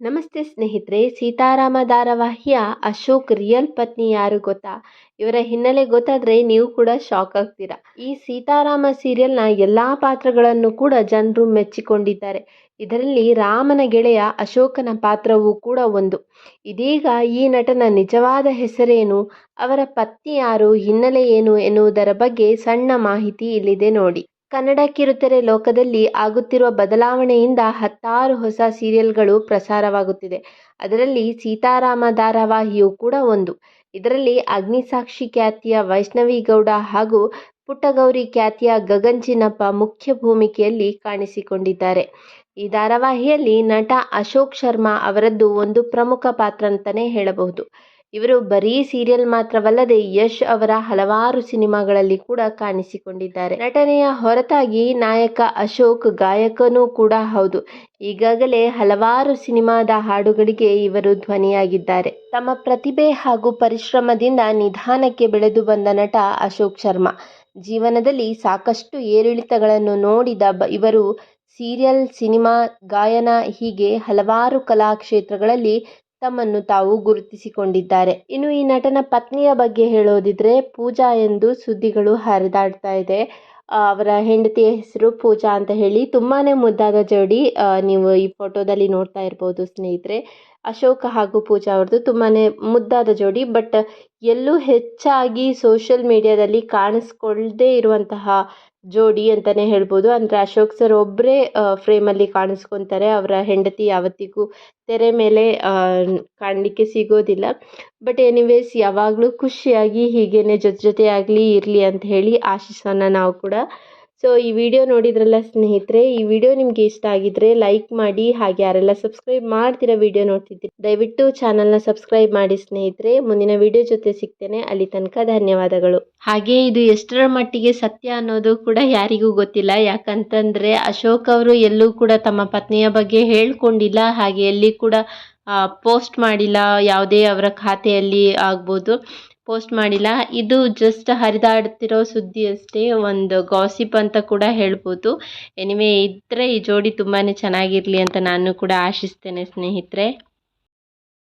ನಮಸ್ತೆ ಸ್ನೇಹಿತರೆ, ಸೀತಾರಾಮ ಧಾರಾವಾಹಿಯ ಅಶೋಕ್ ರಿಯಲ್ ಪತ್ನಿ ಯಾರು ಗೊತ್ತಾ? ಇವರ ಹಿನ್ನೆಲೆ ಗೊತ್ತಾದರೆ ನೀವು ಕೂಡ ಶಾಕ್ ಆಗ್ತೀರಾ. ಈ ಸೀತಾರಾಮ ಸೀರಿಯಲ್ನ ಎಲ್ಲ ಪಾತ್ರಗಳನ್ನು ಕೂಡ ಜನರು ಮೆಚ್ಚಿಕೊಂಡಿದ್ದಾರೆ. ಇದರಲ್ಲಿ ರಾಮನ ಗೆಳೆಯ ಅಶೋಕನ ಪಾತ್ರವೂ ಕೂಡ ಒಂದು. ಇದೀಗ ಈ ನಟನ ನಿಜವಾದ ಹೆಸರೇನು, ಅವರ ಪತ್ನಿ ಯಾರು, ಹಿನ್ನೆಲೆ ಏನು ಎನ್ನುವುದರ ಬಗ್ಗೆ ಸಣ್ಣ ಮಾಹಿತಿ ಇಲ್ಲಿದೆ ನೋಡಿ. ಕನ್ನಡ ಕಿರುತೆರೆ ಲೋಕದಲ್ಲಿ ಆಗುತ್ತಿರುವ ಬದಲಾವಣೆಯಿಂದ ಹತ್ತಾರು ಹೊಸ ಸೀರಿಯಲ್ಗಳು ಪ್ರಸಾರವಾಗುತ್ತಿದೆ. ಅದರಲ್ಲಿ ಸೀತಾರಾಮ ಧಾರಾವಾಹಿಯೂ ಕೂಡ ಒಂದು. ಇದರಲ್ಲಿ ಅಗ್ನಿಸಾಕ್ಷಿ ಖ್ಯಾತಿಯ ವೈಷ್ಣವಿ ಗೌಡ ಹಾಗೂ ಪುಟ್ಟಗೌರಿ ಖ್ಯಾತಿಯ ಗಗನ್ ಚಿನ್ನಪ್ಪ ಮುಖ್ಯ ಭೂಮಿಕೆಯಲ್ಲಿ ಕಾಣಿಸಿಕೊಂಡಿದ್ದಾರೆ. ಈ ಧಾರಾವಾಹಿಯಲ್ಲಿ ನಟ ಅಶೋಕ್ ಶರ್ಮಾ ಅವರದ್ದು ಒಂದು ಪ್ರಮುಖ ಪಾತ್ರ ಅಂತಲೇ ಹೇಳಬಹುದು. ಇವರು ಬರೀ ಸೀರಿಯಲ್ ಮಾತ್ರವಲ್ಲದೆ ಯಶ್ ಅವರ ಹಲವಾರು ಸಿನಿಮಾಗಳಲ್ಲಿ ಕೂಡ ಕಾಣಿಸಿಕೊಂಡಿದ್ದಾರೆ. ನಟನೆಯ ಹೊರತಾಗಿ ನಾಯಕ ಅಶೋಕ್ ಗಾಯಕನೂ ಕೂಡ ಹೌದು. ಈಗಾಗಲೇ ಹಲವಾರು ಸಿನಿಮಾದ ಹಾಡುಗಳಿಗೆ ಇವರು ಧ್ವನಿಯಾಗಿದ್ದಾರೆ. ತಮ್ಮ ಪ್ರತಿಭೆ ಹಾಗೂ ಪರಿಶ್ರಮದಿಂದ ನಿಧಾನಕ್ಕೆ ಬೆಳೆದು ಬಂದ ನಟ ಅಶೋಕ್ ಶರ್ಮಾ. ಜೀವನದಲ್ಲಿ ಸಾಕಷ್ಟು ಏರಿಳಿತಗಳನ್ನು ನೋಡಿದ ಇವರು ಸೀರಿಯಲ್, ಸಿನಿಮಾ, ಗಾಯನ ಹೀಗೆ ಹಲವಾರು ಕಲಾ ಕ್ಷೇತ್ರಗಳಲ್ಲಿ ತಮ್ಮನ್ನು ತಾವು ಗುರುತಿಸಿಕೊಂಡಿದ್ದಾರೆ. ಇನ್ನು ಈ ನಟನ ಪತ್ನಿಯ ಬಗ್ಗೆ ಹೇಳೋದಿದ್ರೆ ಪೂಜಾ ಎಂದು ಸುದ್ದಿಗಳು ಹರಿದಾಡ್ತಾ ಇದೆ. ಅವರ ಹೆಂಡತಿಯ ಹೆಸರು ಪೂಜಾ ಅಂತ ಹೇಳಿ. ತುಂಬಾ ಮುದ್ದಾದ ಜೋಡಿ ನೀವು ಈ ಫೋಟೋದಲ್ಲಿ ನೋಡ್ತಾ ಇರ್ಬೋದು ಸ್ನೇಹಿತರೆ. ಅಶೋಕ ಹಾಗೂ ಪೂಜಾ ಅವ್ರದ್ದು ತುಂಬಾ ಮುದ್ದಾದ ಜೋಡಿ, ಬಟ್ ಎಲ್ಲೂ ಹೆಚ್ಚಾಗಿ ಸೋಷಿಯಲ್ ಮೀಡಿಯಾದಲ್ಲಿ ಕಾಣಿಸ್ಕೊಳ್ಳದೇ ಇರುವಂತಹ ಜೋಡಿ ಅಂತಲೇ ಹೇಳ್ಬೋದು. ಅಂದರೆ ಅಶೋಕ್ ಸರ್ ಒಬ್ಬರೇ ಫ್ರೇಮಲ್ಲಿ ಕಾಣಿಸ್ಕೊತಾರೆ. ಅವರ ಹೆಂಡತಿ ಯಾವತ್ತಿಗೂ ತೆರೆ ಮೇಲೆ ಕಾಣಲಿಕ್ಕೆ ಸಿಗೋದಿಲ್ಲ. ಬಟ್ ಎನಿವೇಸ್ ಯಾವಾಗಲೂ ಖುಷಿಯಾಗಿ ಹೀಗೇ ಜೊತೆ ಜೊತೆಯಾಗಲಿ ಇರಲಿ ಅಂತ ಹೇಳಿ ಆಶಿಸೋಣ ನಾವು ಕೂಡ ಸೊ ಈ ವಿಡಿಯೋ ನೋಡಿದ್ರಲ್ಲ ಸ್ನೇಹಿತರೆ, ಈ ವಿಡಿಯೋ ನಿಮಗೆ ಇಷ್ಟ ಆಗಿದ್ರೆ ಲೈಕ್ ಮಾಡಿ, ಹಾಗೆ ಯಾರೆಲ್ಲ ಸಬ್ಸ್ಕ್ರೈಬ್ ಮಾಡ್ತಿರೋ ವಿಡಿಯೋ ನೋಡ್ತಿದ್ದೀರಿ, ದಯವಿಟ್ಟು ಚಾನಲ್ನ ಸಬ್ಸ್ಕ್ರೈಬ್ ಮಾಡಿ ಸ್ನೇಹಿತರೆ. ಮುಂದಿನ ವಿಡಿಯೋ ಜೊತೆ ಸಿಗ್ತೇನೆ. ಅಲ್ಲಿ ತನಕ ಧನ್ಯವಾದಗಳು. ಹಾಗೆ ಇದು ಎಷ್ಟರ ಮಟ್ಟಿಗೆ ಸತ್ಯ ಅನ್ನೋದು ಕೂಡ ಯಾರಿಗೂ ಗೊತ್ತಿಲ್ಲ. ಯಾಕಂತಂದ್ರೆ ಅಶೋಕ್ ಅವರು ಎಲ್ಲೂ ಕೂಡ ತಮ್ಮ ಪತ್ನಿಯ ಬಗ್ಗೆ ಹೇಳ್ಕೊಂಡಿಲ್ಲ. ಹಾಗೆ ಎಲ್ಲಿ ಕೂಡ ಪೋಸ್ಟ್ ಮಾಡಿಲ್ಲ. ಯಾವುದೇ ಅವರ ಖಾತೆಯಲ್ಲಿ ಆಗ್ಬೋದು. ಪೋಸ್ಟ್ ಮಾಡಿಲ್ಲ. ಇದು ಜಸ್ಟ್ ಹರಿದಾಡ್ತಿರೋ ಸುದ್ದಿ ಅಷ್ಟೇ, ಒಂದು ಗಾಸಿಪ್ ಅಂತ ಕೂಡ ಹೇಳ್ಬೋದು. ಎನಿವೆ ಇದ್ದರೆ ಈ ಜೋಡಿ ತುಂಬಾ ಚೆನ್ನಾಗಿರಲಿ ಅಂತ ನಾನು ಕೂಡ ಆಶಿಸ್ತೇನೆ ಸ್ನೇಹಿತರೆ.